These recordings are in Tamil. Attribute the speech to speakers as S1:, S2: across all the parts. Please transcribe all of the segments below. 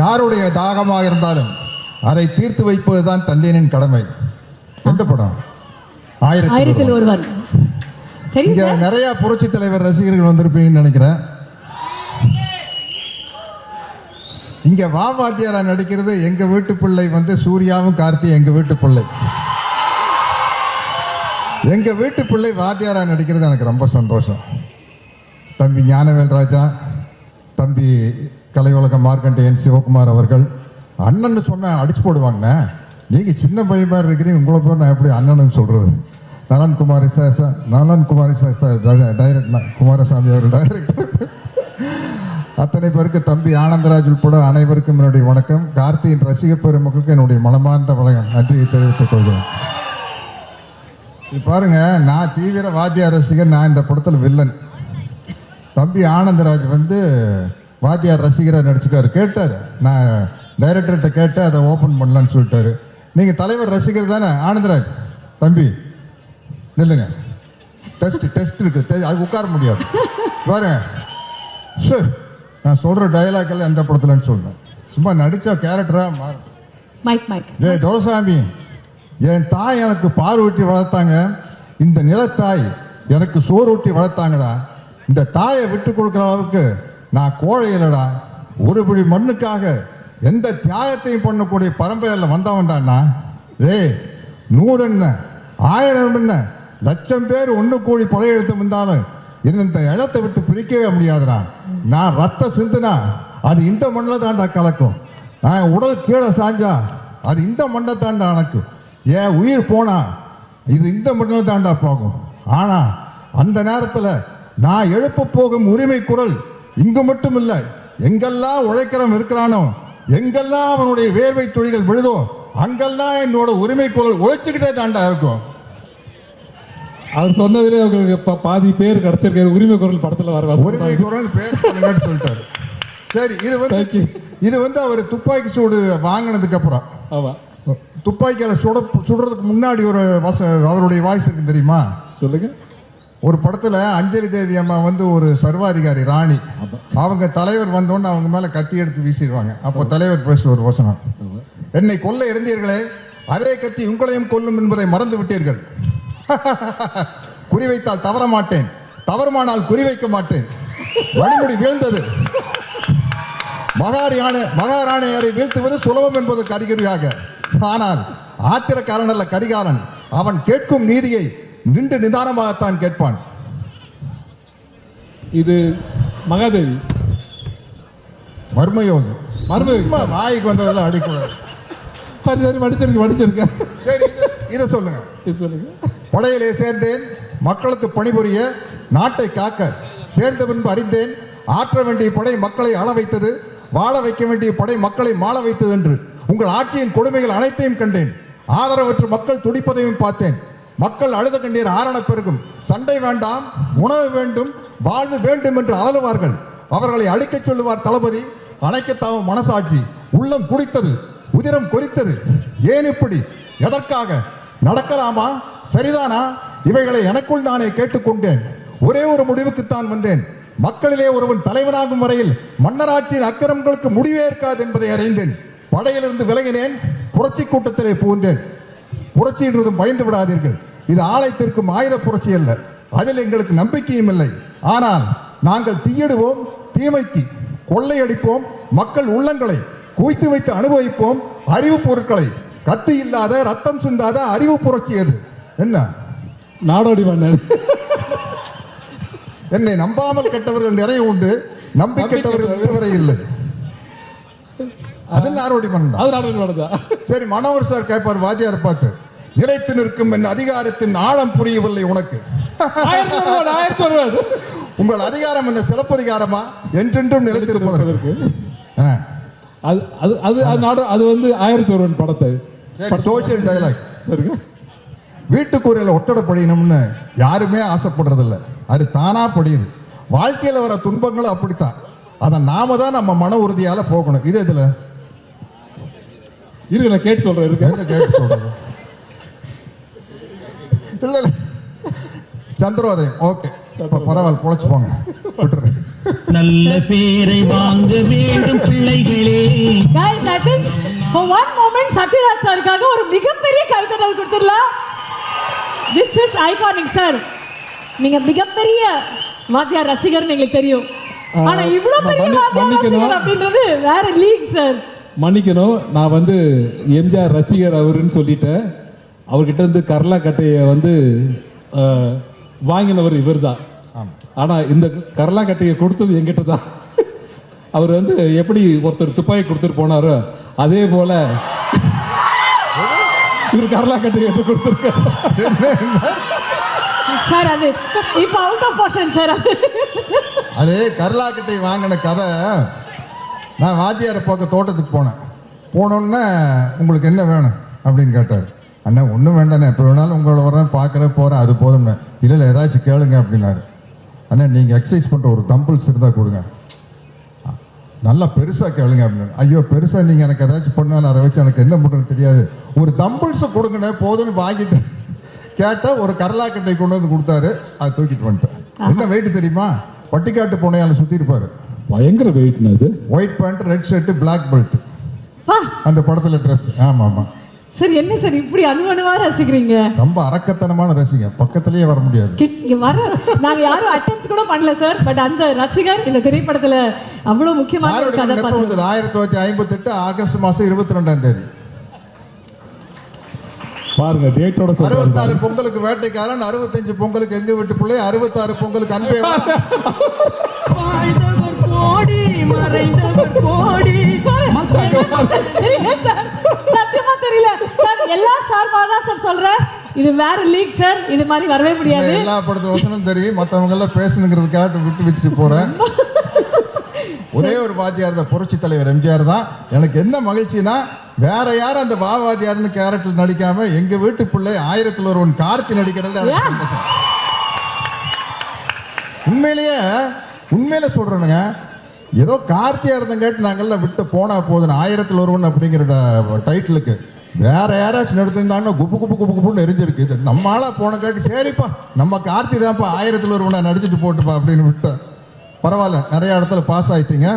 S1: யாருடைய தாகமாக இருந்தாலும் அதை தீர்த்து வைப்பதுதான் தந்தையனின் கடமை. எந்த படம்? ஆயிரத்தி
S2: ஆயிரத்தில் ஒருவன்.
S1: இங்க நிறைய புரட்சி தலைவர் ரசிகர்கள் வந்திருப்பீங்கன்னு நினைக்கிறேன். இங்க வா வாத்தியாரா நடிக்கிறது எங்க வீட்டு பிள்ளை வந்து சூர்யாவும் கார்த்தி எங்க வீட்டு பிள்ளை. எங்க வீட்டு பிள்ளை வாத்தியாரா நடிக்கிறது எனக்கு ரொம்ப சந்தோஷம். தம்பி ஞானவேல் ராஜா தம்பி கலையுலக மார்க்கண்டேயன் சிவகுமார் அவர்கள் அண்ணன் சொன்ன அடிச்சு போடுவாங்கண்ணே. நீங்கள் சின்ன பையன் மாதிரி இருக்கிறீங்க உங்களை போய் நான் எப்படி அண்ணன்னு சொல்கிறது நலன் Kumari sir sir Nalan Kumari sir sir direct Kumaraswamy அவர் டைரக்டர் அத்தனை பேருக்கு தம்பி ஆனந்தராஜ் உட்பட அனைவருக்கும் என்னுடைய வணக்கம். கார்த்தியின் ரசிக பெருமக்களுக்கு என்னுடைய மனமார்ந்த வணக்கம். நன்றியை தெரிவித்துக் கொள்கிறேன். இது பாருங்க நான் தீவிர வாத்திய ரசிகர் நான் இந்த படத்தில் வில்லன். தம்பி ஆனந்தராஜ் வந்து வாத்தியார் ரசிகராக நடிச்சுக்காரு கேட்டார். நான் டைரக்டர்கிட்ட கேட்டு அதை ஓப்பன் பண்ணலான்னு சொல்லிட்டாரு. நீங்கள் தலைவர் ரசிகர் தானே? ஆனந்தராஜ் தம்பி நில்லுங்க. டெஸ்ட் டெஸ்ட் இருக்கு. Te- அது உட்கார முடியாது. பாருங்க. ஷு நான் சொல்கிற டயலாக் எல்லாம் எந்த படத்துலன்னு சொல்றேன். சும்மா நடித்தா கேரக்டராக மாறும்.
S2: மைக் மைக்
S1: ஏய் துரசாமி என் தாய் எனக்கு பால் ஊட்டி வளர்த்தாங்க. இந்த நிலத்தாய் எனக்கு சோறு ஊட்டி வளர்த்தாங்கடா. இந்த தாயை விட்டு கொடுக்குற அளவுக்கு நான் கோழை இல்லடா. ஒரு பிடி மண்ணுக்காக எந்த தியாகத்தையும் பண்ணக்கூடிய பரம்பரையில் வந்தவன்டாண்ணா ஏய் நூறு என்ன ஆயிரம் என்ன லட்சம் பேர் ஒன்று கூடி படையெடுத்து வந்தாலும் இந்த இடத்தை விட்டு பிரிக்கவே முடியாதுடா. நான் ரத்த சிந்துனா அது இந்த மண்ணில் தான்டா கலக்கும். நான் உடல் கீழே சாஞ்சா அது இந்த மண்ணை தாண்டா எனக்கு ஏன் உயிர் போனா இது இந்த மண்ணில் தாண்டா போகும். ஆனால் அந்த நேரத்தில் நான் எழுப்ப போகும் உரிமை குரல் இங்கு மட்டும் இல்லை எங்கெல்லாம் உழைக்கிறவன் இருக்கிறானோ எங்கெல்லாம் அவனுடைய வேர்வை துளிகள் விழுதோ அங்கெல்லாம் என்னோட உரிமை குரல் உழைச்சிக்கிட்டே தாண்டா இருக்கும்.
S3: அவர் சொன்னதுலே உங்களுக்கு பாதி பேர் கிடைச்சிருக்காரு உரிமை குரல் படத்துல வர
S1: உரிமை குரல் பேர் சொல்லிட்டாரு. சரி இது வந்து. இது வந்து அவர் துப்பாக்கி சூடு வாங்கினதுக்கு அப்புறம்.
S3: ஆமா.
S1: துப்பாக்கியால சுட சுடுறதுக்கு முன்னாடி ஒரு வச அவருடைய வாய்ஸ் இருக்கு தெரியுமா?
S3: சொல்லுங்க.
S1: ஒரு படத்துல அஞ்சலி தேவி அம்மா வந்து ஒரு சர்வாதிகாரி ராணி. அவங்க தலைவர் வந்தோன்னு அவங்க மேல கத்தி எடுத்து வீசிடுவாங்க. அப்போ தலைவர் பேசுற ஒரு வசனம் என்னை கொல்ல இருந்தீர்களே அதே கத்தி உங்களையும் கொல்லும் என்பதை மறந்து விட்டீர்கள். குறிவைத்தால் தவற மாட்டேன். தவறுமானால் குறிவைக்க மாட்டேன். வழிமுடி வீழ்ந்தது. மகாரியான மகாராணியரை வீழ்த்துவது சுலபம் என்பதற்கு அறிகுறியாக ஆனால் ஆத்திரக்காரன் அல்ல கரிகாலன். அவன் கேட்கும் நீதியை நின்று நிதானமாகத்தான் கேட்பான்.
S3: இது மகாதேவி.
S1: மர்மயோகி.
S3: மர்மயோகி.
S1: சும்மா வாய்க்கு வந்ததெல்லாம் அடிக்கூடாது.
S3: சரி சரி படிச்சிருக்கேன் படிச்சிருக்கேன்
S1: சரி இது- சொல்லுங்க.
S3: இது சொல்லுங்க.
S1: படையிலே சேர்ந்தேன் மக்களுக்கு பணிபுரிய நாட்டை காக்க சேர்ந்த பின்பு அறிந்தேன் ஆற்ற வேண்டிய படை மக்களை ஆள வைத்தது வாழ வைக்க வேண்டிய படை மக்களை மாள வைத்தது என்று உங்கள் ஆட்சியின் கொடுமைகள் அனைத்தையும் கண்டேன். ஆதரவற்ற மக்கள் துடிப்பதையும் பார்த்தேன். மக்கள் அழுத கண்ணீர் ஆரண பெருகும். சண்டை வேண்டாம் உணவு வேண்டும் வாழ்வு வேண்டும் என்று அழுதுவார்கள் அவர்களை அழிக்கச் சொல்லுவார் தளபதி அணைக்கத்தாவும் மனசாட்சி. உள்ளம் குடித்தது உதிரம் கொறித்தது. ஏன் இப்படி? எதற்காக? நடக்கலாமா? சரிதானா? இவைகளை எனக்குள் நானே கேட்டுக்கொண்டேன். ஒரே ஒரு முடிவுக்குத்தான் வந்தேன். மக்களிலே ஒருவன் தலைவனாகும் வரையில் மன்னராட்சியின் அக்கிரமங்களுக்கு முடிவே இருக்காது என்பதை அறிந்தேன். படையிலிருந்து விலகினேன் புரட்சி கூட்டத்திலே புகுந்தேன். புரட்சி என்றதும் பயந்து விடாதீர்கள். இது ஆலயத்திற்கும் ஆயுத புரட்சி அல்ல. அதில் எங்களுக்கு நம்பிக்கையும் இல்லை. ஆனால் நாங்கள் தீயிடுவோம் தீமைக்கு கொள்ளையடிப்போம் மக்கள் உள்ளங்களை குவித்து வைத்து அனுபவிப்போம். அறிவு பொருட்களை கத்தி இல்லாத ரத்தம் சிந்தாத அறிவு புரட்சி அது என்ன?
S3: நாடோடி மன்னன்.
S1: என்னை நம்பாமல் கெட்டவர்கள் நிறைய உண்டு. நம்பி கெட்டவர்கள் இதுவரை இல்லை. அது
S3: நாடோடி மன்னன்
S1: சரி மனோகர் சார் கேட்பார் வாத்தியார் பார்த்து. நிலைத்து நிற்கும் என் அதிகாரத்தின் ஆழம் புரியவில்லை உனக்கு. உங்கள் அதிகாரம் என்ன சிலப்பதிகாரமா? என்றென்றும் நிலைத்திருப்பதற்கு.
S3: அது அது அது அது அது வந்து ஆயிரத்தி ஒருவன் படத்தை.
S1: சோசியல் டயலாக்
S3: சரிங்க.
S1: வீட்டுக்கூரையில் ஒட்டடை படியணும்னு யாருமே ஆசைப்படுறதில்ல. அது தானா படியுது. வாழ்க்கையில் வர துன்பங்களும் அப்படித்தான். அதை நாம தான் நம்ம மன உறுதியால போகணும். இது இதுல
S3: இருக்கு நான் கேட்டு சொல்றேன் இருக்கு
S1: கேட்டு சொல்றது? இல்ல இல்ல. சந்திரோதயம் ஓகே பரவாயில்ல பொழைச்சு போங்க. விட்டுரு.
S4: நல்ல பேரை வாங்க வேண்டும் பிள்ளைகளே.
S2: Guys i think for one moment Sathyaraj சாருக்காக ஒரு மிகப்பெரிய கைத்தட்டல் கொடுத்துடலாம். This is iconic சார் நீங்க மிகப்பெரிய வாத்தியார் ரசிகர்னு எங்களுக்கு தெரியும். ஆனா இவ்ளோ
S3: நான்
S2: பெரிய
S3: மன்னி-
S2: வாத்தியார். ரசிகர் அப்படின்றது வேற லீக் சார்
S3: மன்னிக்கணும். நான் வந்து எம்ஜிஆர் ரசிகர் அவருன்னு சொல்லிட்டேன். அவர்கிட்ட இருந்து கர்லா கட்டையை வந்து வாங்கினவர் இவர் தான் ஆனால் இந்த கர்லா கட்டையை கொடுத்தது எங்கிட்ட தான் அவர் வந்து எப்படி ஒருத்தர் துப்பாக்கி கொடுத்துட்டு போனாரோ அதே போல இவர் கர்லா கட்டையை எடுத்து கொடுத்துருக்காரு.
S2: சார் அது இப்ப அவுட் ஆஃப் போர்ஷன் சார் அது.
S1: கருளாக்கட்டை வாங்கின கதை. நான் வாத்தியாரை பார்க்க தோட்டத்துக்கு போனேன். போனோன்னே உங்களுக்கு என்ன வேணும் அப்படின்னு கேட்டார். அண்ணா ஒன்றும் வேண்டாண்ணே. எப்போ வேணாலும் உங்களோட வரேன் பார்க்குறேன் போகிறேன் அது போதும்ண்ணே. இல்லை இல்லை ஏதாச்சும் கேளுங்க அப்படின்னாரு. அண்ணா நீங்கள் எக்ஸசைஸ் பண்ணுற ஒரு தம்பிள்ஸ் இருந்தால் கொடுங்க. நல்லா பெருசாக கேளுங்க அப்படின்னு ஐயோ பெருசாக நீங்கள் எனக்கு ஏதாச்சும் பண்ணாலும் அதை வச்சு எனக்கு என்ன பண்ணுறது தெரியாது. ஒரு தம்பிள்ஸை கொடுங்கண்ணே போதும்னு வாங்கிட்டு கேட்டால் ஒரு கரலாக்கட்டை கொண்டு வந்து கொடுத்தாரு. அதை தூக்கிட்டு வந்துட்டேன். என்ன வெயிட் தெரியுமா? பட்டிக்காட்டு புனையால சுற்றி இருப்பார்
S3: பயங்கர வெயிட்னா அது
S1: white pant red shirt black belt அந்த படத்தில் ட்ரெஸ் ஆமாம் ஆமாம்.
S2: சார் என்ன சார் இப்படி அணுவணுவா ரசிக்கிறீங்க?
S1: ரொம்ப அரக்கத்தனமான ரசிகன். பக்கத்துலேயே வர முடியாது.
S2: இங்க வர நாங்க யாரும் அட்டெம்ப்ட் கூட பண்ணல சார் பட் அந்த ரசிகர் இந்த திரைப்படத்துல அவ்வளவு முக்கியமான கதாபாத்திரம்.
S1: வந்தது ஆயிரத்தி தொள்ளாயிரத்தி ஐம்பத்தெட்டு ஆகஸ்ட் மாதம் இருபத்தி ரெண்டாம் தேதி.
S3: பாருங்க டேட்டோட
S1: அறுபத்தாறு பொங்கலுக்கு வேட்டைக்காரன் அறுபத்தஞ்சு பொங்கலுக்கு எங்க வீட்டு பிள்ளை அறுபத்தாறு பொங்கலுக்கு அன்பே
S4: கோடி மறைந்தவர் கோடி.
S2: சார்பா தான் சார் சொல்றேன் இது வேற லீக் சார் இது மாதிரி வரவே முடியாது.
S1: எல்லா படத்து வசனம் தெரியும். மற்றவங்க எல்லாம் பேசணுங்கிறதுக்காக விட்டு வச்சுட்டு போறேன். ஒரே ஒரு வாத்தியார் தான் புரட்சி தலைவர் எம்ஜிஆர் தான். எனக்கு என்ன மகிழ்ச்சினா வேற யாரும் அந்த வா வாத்தியார்னு கேரக்டர் நடிக்காம எங்க வீட்டு பிள்ளை ஆயிரத்தில் ஒருவன் கார்த்தி நடிக்கிறது உண்மையிலேயே உண்மையில சொல்றேனுங்க ஏதோ கார்த்தியா இருந்தங்காட்டி நாங்கெல்லாம் விட்டு போனா போதும் ஆயிரத்தில் ஒருவன் அப்படிங்கிற டைட்டிலுக்கு வேற யாராச்சும் எடுத்திருந்தாங்கன்னா குப்பு குப்பு குப்பு குப்புன்னு எரிஞ்சிருக்கு. இது நம்ம ஆளா போனங்காட்டி சரிப்பா. நம்ம கார்த்தி தான்ப்பா ஆயிரத்தில் ஒருவனை நடிச்சிட்டு போட்டுப்பா அப்படின்னு விட்டேன் பரவாயில்ல நிறைய இடத்துல பாஸ் ஆயிட்டீங்க.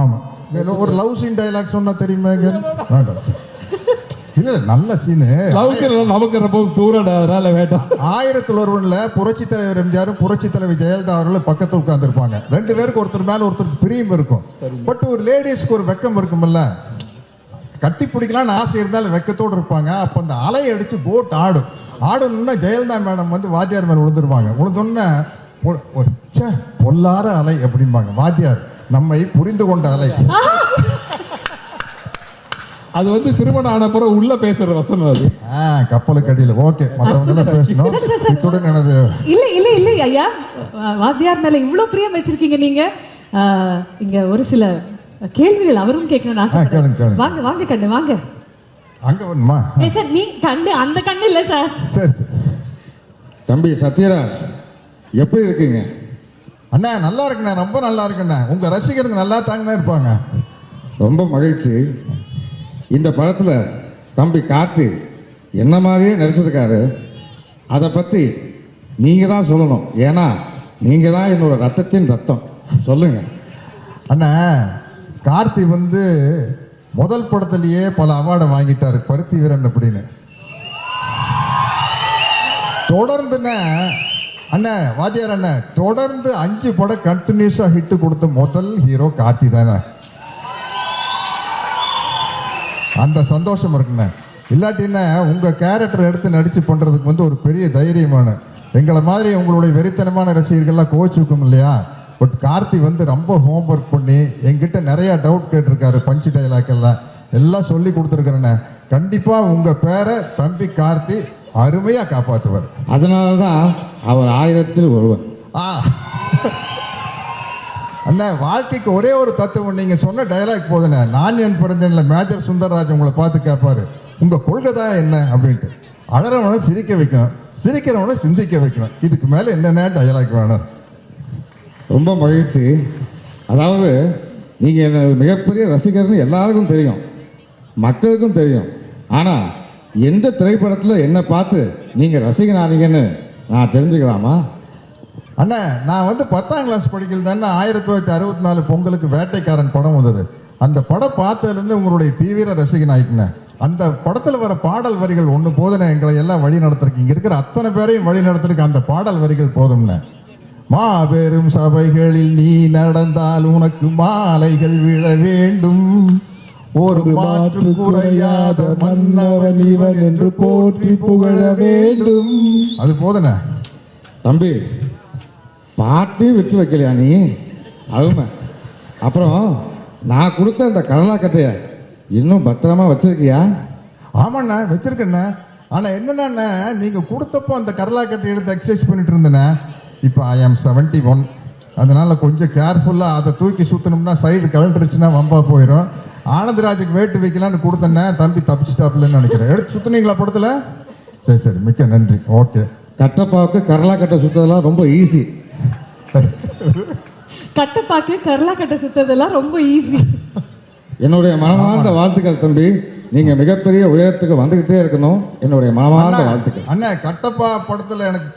S1: ஆமா. இதுல ஒரு லவ் சீன் டைலாக் சொன்னா தெரியுமா வேண்டாம். இல்ல நல்ல சீனு
S3: நமக்கு ரொம்ப தூரம் அதனால வேண்டாம்.
S1: ஆயிரத்தில் ஒருவன்ல புரட்சி தலைவர் எம்ஜிஆரும் புரட்சி தலைவர் ஜெயலலிதா அவர்களும் பக்கத்தில் உட்கார்ந்திருப்பாங்க. ரெண்டு பேருக்கு ஒருத்தர் மேல ஒருத்தர் பிரியம் இருக்கும். பட் ஒரு லேடிஸ்க்கு ஒரு வெக்கம் இருக்கும்ல. கட்டி பிடிக்கலாம்னு ஆசை இருந்தாலும் வெக்கத்தோடு இருப்பாங்க. அப்போ அந்த அலை அடிச்சு போட் ஆடும். ஆடணும்னா ஜெயலலிதா மேடம் வந்து வாத்தியார் மேலே விழுந்துருவாங்க. விழுந்தோன்னே பொ- ஒரு ச்சே பொல்லாத அலை அப்படிம்பாங்க. வாத்தியார் நம்மை புரிந்து கொண்ட அலை.
S3: அது வந்து திருமணம் ஆன பிறகு உள்ள பேசுற வசனம் அது.
S1: ஆ கப்பலுக்கு அடியில். ஓகே மற்றவங்க பேசணும். இத்துடன் எனது
S2: இல்ல இல்ல இல்ல ஐயா. வாத்தியார் மேல இவ்வளவு பிரியம் வச்சிருக்கீங்க நீங்க. இங்க ஒரு சில கேள்விகள் அவரும் கேட்கணும்னு ஆசைப்படுறேன். வாங்க வாங்க கண்ணு வாங்க.
S1: அங்கே வரணுமா?
S2: சார் நீ கண்ணு அந்த கண்ணு இல்ல சார்.
S1: சரி சரி.
S5: தம்பி சத்யராஜ் எப்படி இருக்கீங்க?
S1: அண்ணா நல்லா இருக்குண்ணா ரொம்ப நல்லா இருக்குண்ணா. உங்க ரசிகருங்க நல்லா தாங்கண்ணா இருப்பாங்க.
S5: ரொம்ப மகிழ்ச்சி. இந்த படத்தில் தம்பி கார்த்தி என்ன மாதிரியே நடிச்சிருக்காரு அதை பற்றி நீங்கள் தான் சொல்லணும். ஏன்னா நீங்கள் தான் என்னோட ரத்தத்தின் ரத்தம். சொல்லுங்கள்
S1: அண்ணா கார்த்தி வந்து முதல் படத்திலேயே பல அவார்டை வாங்கிட்டார் பருத்தி வீரன் அப்படின்னு. தொடர்ந்துண்ணே அண்ணன் வாத்தியார் அண்ணன் தொடர்ந்து அஞ்சு படம் கண்டினியூஸாக ஹிட்டு கொடுத்த முதல் ஹீரோ கார்த்தி தானே? அந்த சந்தோஷம் இருக்குண்ணே. இல்லாட்டின்னா உங்கள் கேரக்டர் எடுத்து நடித்து பண்ணுறதுக்கு வந்து ஒரு பெரிய தைரியமான எங்களை மாதிரி உங்களுடைய வெறித்தனமான ரசிகர்கள்லாம் கோச்சுக்கும் இல்லையா? பட் கார்த்தி வந்து ரொம்ப ஹோம்ஒர்க் பண்ணி என்கிட்ட நிறையா டவுட் கேட்டிருக்காரு பஞ்சு டைலாக் எல்லாம். எல்லாம் சொல்லி கொடுத்துருக்குறேண்ணே கண்டிப்பாக உங்கள் பேரை தம்பி கார்த்தி அருமையாக காப்பாற்றுவார்
S5: அதனால தான் அவர் ஆயிரத்தில் ஒருவன்
S1: ஆ. அண்ணா வாழ்க்கைக்கு ஒரே ஒரு தத்துவம் நீங்க சொன்ன டயலாக் போதுண்ணே. நான் என் பிறந்தேன்ல மேஜர் சுந்தரராஜ் உங்களை பார்த்து கேட்பாரு உங்க கொள்கை தான் என்ன அப்படின்ட்டு. அழறவனை சிரிக்க வைக்கணும் சிரிக்கிறவனை சிந்திக்க வைக்கணும். இதுக்கு மேல என்னென்ன டயலாக் வேணும்?
S5: ரொம்ப மகிழ்ச்சி. அதாவது நீங்கள் என்ன மிகப்பெரிய ரசிகர்னு எல்லாருக்கும் தெரியும். மக்களுக்கும் தெரியும். ஆனால் எந்த திரைப்படத்தில் என்னை பார்த்து நீங்கள் ரசிகனானீங்கன்னு நான் தெரிஞ்சுக்கலாமா?
S1: அண்ணா நான் வந்து பத்தாம் கிளாஸ் படிக்கல தானே ஆயிரத்தி தொள்ளாயிரத்தி அறுபத்தி நாலு பொங்கலுக்கு வேட்டைக்காரன் படம் வந்தது. அந்த படம் பார்த்ததுலேருந்து உங்களுடைய தீவிர ரசிகன் ஆயிட்டுனேன் அந்த படத்தில் வர பாடல் வரிகள் ஒன்று போதுன்னு எங்களை எல்லாம் வழி நடத்துறதுக்கு இங்கே இருக்கிற அத்தனை பேரையும் வழி நடத்துறதுக்கு அந்த பாடல் வரிகள் போதும்னே. மாபெரும் சபைகளில் நீ நடந்தால் உனக்கு மாலைகள் விழ வேண்டும். ஒரு மாற்று குறையாத மன்னவன் இவன் என்று போற்றி புகழ வேண்டும். அது போதுனே
S5: தம்பி பாட்டு விட்டு வைக்கலையா நீ? அருமை. அப்புறம் நான் கொடுத்த இந்த கடலாக்கட்டையை இன்னும் பத்திரமா வச்சிருக்கியா?
S1: ஆமாண்ணா வச்சிருக்கேண்ணே. ஆனால் என்னென்னா நீங்கள் கொடுத்தப்போ அந்த கரலாக்கட்டை எடுத்து எக்ஸசைஸ் பண்ணிட்டு இருந்தேண்ணே. இப்போ ஐ ஆம் செவன்ட்டி ஒன் அதனால் கொஞ்சம் கேர்ஃபுல்லாக அதை தூக்கி சுற்றணும்னா சைடு கலண்டுருச்சுன்னா வம்பா போயிடும் ஆனந்தராஜுக்கு வேட்டு வைக்கலான்னு கொடுத்தேன்னே தம்பி தப்பிச்சிட்டாப்லன்னு நினைக்கிறேன். எடுத்து சுற்றுனீங்களா படத்தில்? சரி சரி. மிக்க நன்றி. ஓகே
S5: கட்டப்பாவுக்கு கடலாக்கட்டை சுற்றதெல்லாம் ரொம்ப ஈஸி
S2: கட்டப்பாக்கு கரலா கட்டை சுத்ததெல்லாம் ரொம்ப ஈஸி
S5: என்னுடைய மனமார்ந்த வாழ்த்துக்கள் தம்பி. நீங்கள் மிகப்பெரிய உயரத்துக்கு வந்துக்கிட்டே இருக்கணும். என்னுடைய மனமார்ந்த வாழ்த்துக்கள்.
S1: அண்ணா கட்டப்பா படத்தில் எனக்கு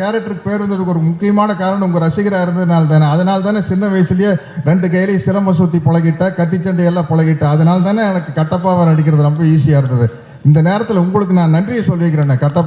S1: கேரக்டருக்கு பேர் வந்ததுக்கு ஒரு முக்கியமான காரணம் உங்கள் ரசிகராக இருந்ததுனால தானே. அதனால தானே சின்ன வயசுலயே ரெண்டு கையிலையும் சிலம்ப சுற்றி பழகிட்ட கத்திச்சண்டை எல்லாம் பழகிட்ட. அதனால தானே எனக்கு கட்டப்பாவை நடிக்கிறது ரொம்ப ஈஸியாக இருந்தது. இந்த நேரத்தில் உங்களுக்கு நான் நன்றியை சொல்லிக்கிறேன் கட்டப்பா.